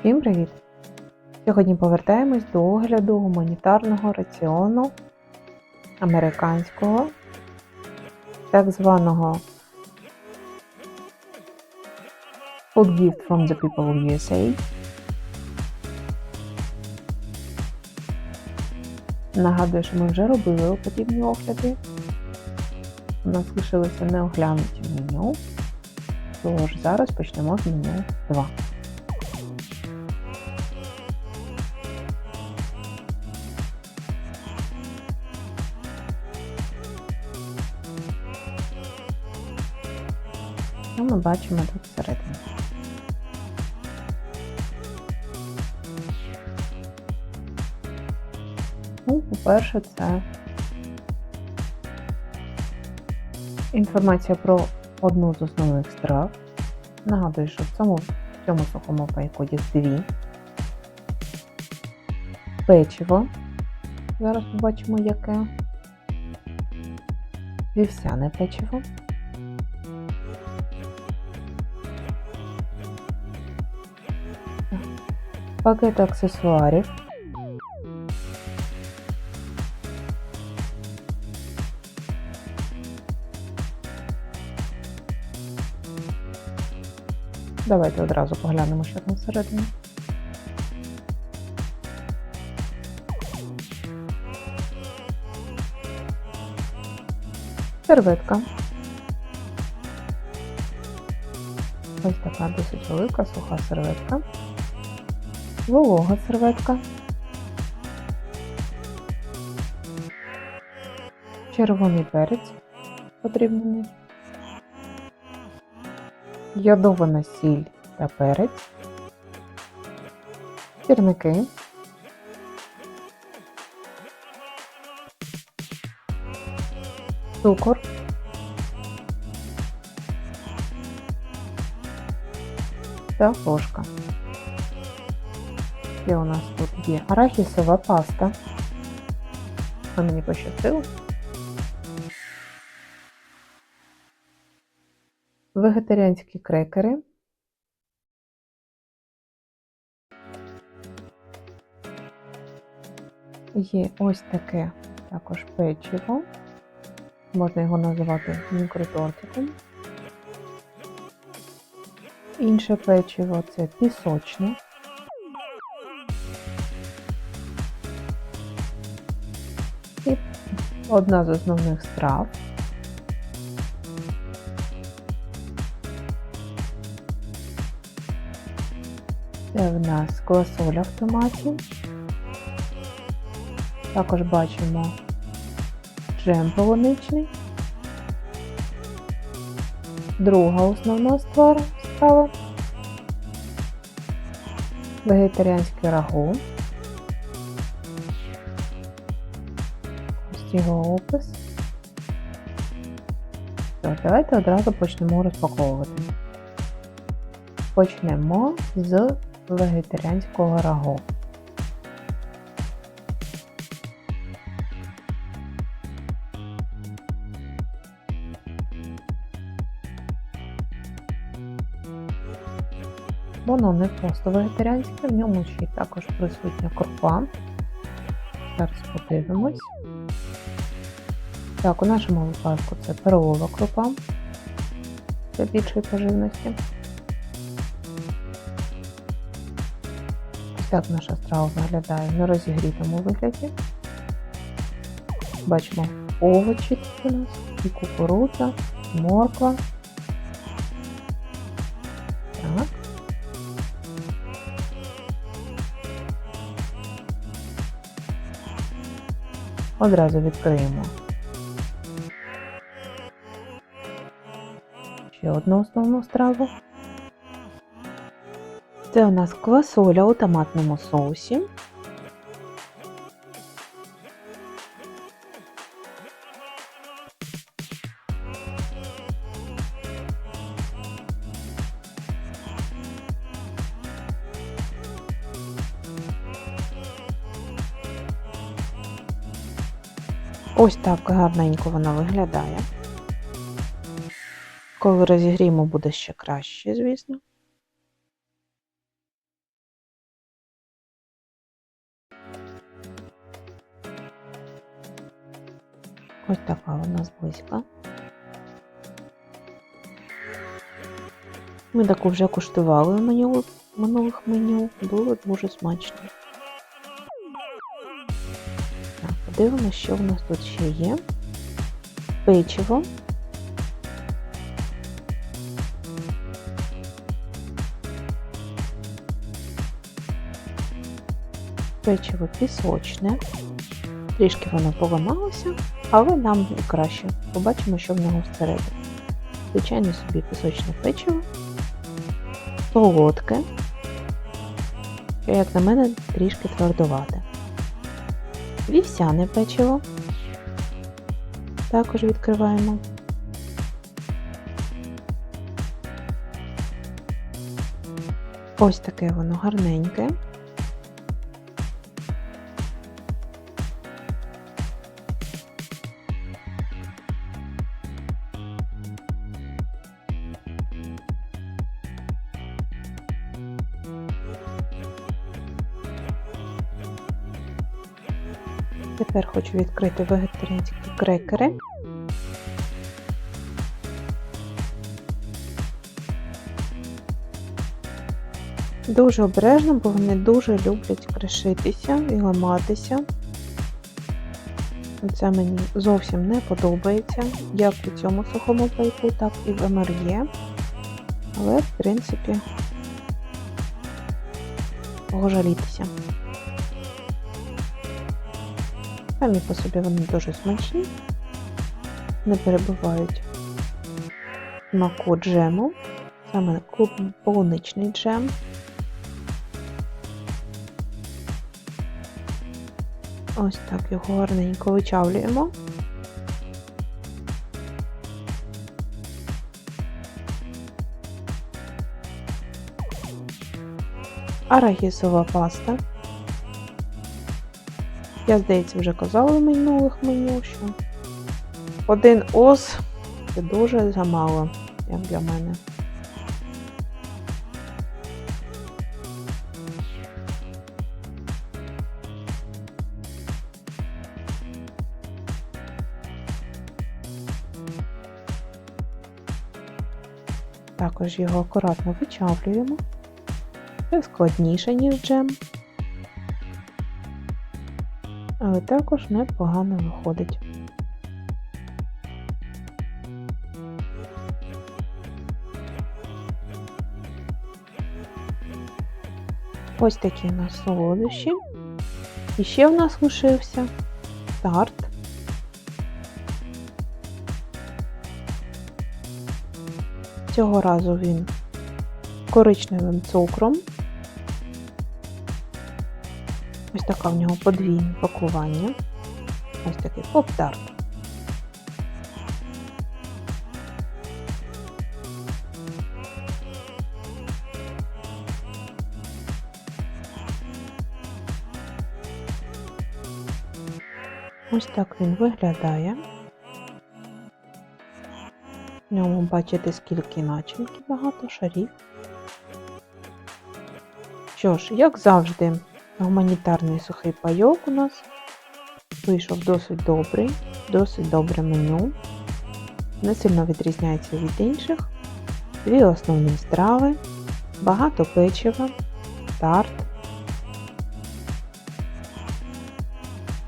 Всім привіт! Сьогодні повертаємось до огляду гуманітарного раціону американського, так званого Food Gift from the People of USA. Нагадую, що ми вже робили подібні огляди. У нас лишилося неоглянуті меню. Тож зараз почнемо з меню 2. Що ми бачимо тут всередині? Ну, по-перше, це інформація про одну з основних страв. Нагадую, що в цьому, в цьому сухому пайку є дві. Печиво. Зараз побачимо, яке. Вівсяне печиво. Пакет аксесуарів. Давайте одразу поглянемо, що там всередині. Серветка. Ось така досить велика суха серветка. Волога серветка. Червоний перець потрібний. Йодована сіль та перець. Сірники. Цукор. Та ложка. І у нас тут є арахісова паста. А мені пощастило. Вегетаріанські крекери. Є ось таке також печиво. Можна його називати мікротортиком. Інше печиво це пісочне. Одна з основних страв. Це в нас квасоля в томаті. Також бачимо джем полуничний. Друга основна страва. Вегетаріанський рагу. Його опис. Тож, давайте одразу почнемо розпаковувати. Почнемо з вегетаріанського рагу. Воно не просто вегетаріанське, в ньому ще й також присутня крупа. Зараз подивимось. Так, у нашому випадку це перовова крупа для більшої поживності. Так наша страва виглядає на розігрітому вигляді. Бачимо овочі тут у нас, і кукурудза, морква. Так. Одразу відкриємо ще одну основну страву. Це у нас квасоля у томатному соусі. Ось так гарненько вона виглядає. Коли розігрімо, буде ще краще, звісно. Ось така вона близька. Ми таку вже куштували в меню, минулих меню, було дуже смачно. Так, Подивимося, що в нас тут ще є. Печиво. Печиво пісочне. Трішки воно поламалося, але нам краще. Побачимо, що в нього всередині. Звичайно собі пісочне печиво, солодке, що, як на мене, трішки твердувате. Вівсяне печиво. Також відкриваємо. Ось таке воно гарненьке. Тепер хочу відкрити вегетаріанські крекери. Дуже обережно, бо вони дуже люблять кришитися і ламатися. Це мені зовсім не подобається, як у цьому сухому пайку, так і в МРЄ. Але, в принципі, пожалітися. Самі по собі вони дуже смачні, не перебувають смаку джему, саме полуничний джем. Ось так його гарненько вичавлюємо. Арахісова паста. Я, здається, вже казала в минулих меню, що один ос це дуже замало, як для мене. Також його акуратно вичавлюємо. Це складніше, ніж джем. Але також непогано виходить. Ось такі у нас солодощі. І ще в нас лишився тарт. Цього разу він коричневим цукром. Ось така в нього подвійне пакування. Ось такий поп-тарт. Ось так він виглядає. В ньому бачите, скільки начинки, багато шарів. Що ж, як завжди, гуманітарний сухий пайок у нас вийшов досить добрий, досить добре меню. Не сильно відрізняється від інших. Дві основні страви, багато печива, тарт,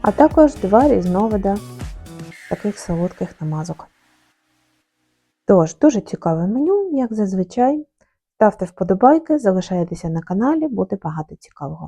а також два різновида таких солодких намазок. Тож, дуже цікаве меню, як зазвичай. Ставте вподобайки, залишайтеся на каналі, буде багато цікавого.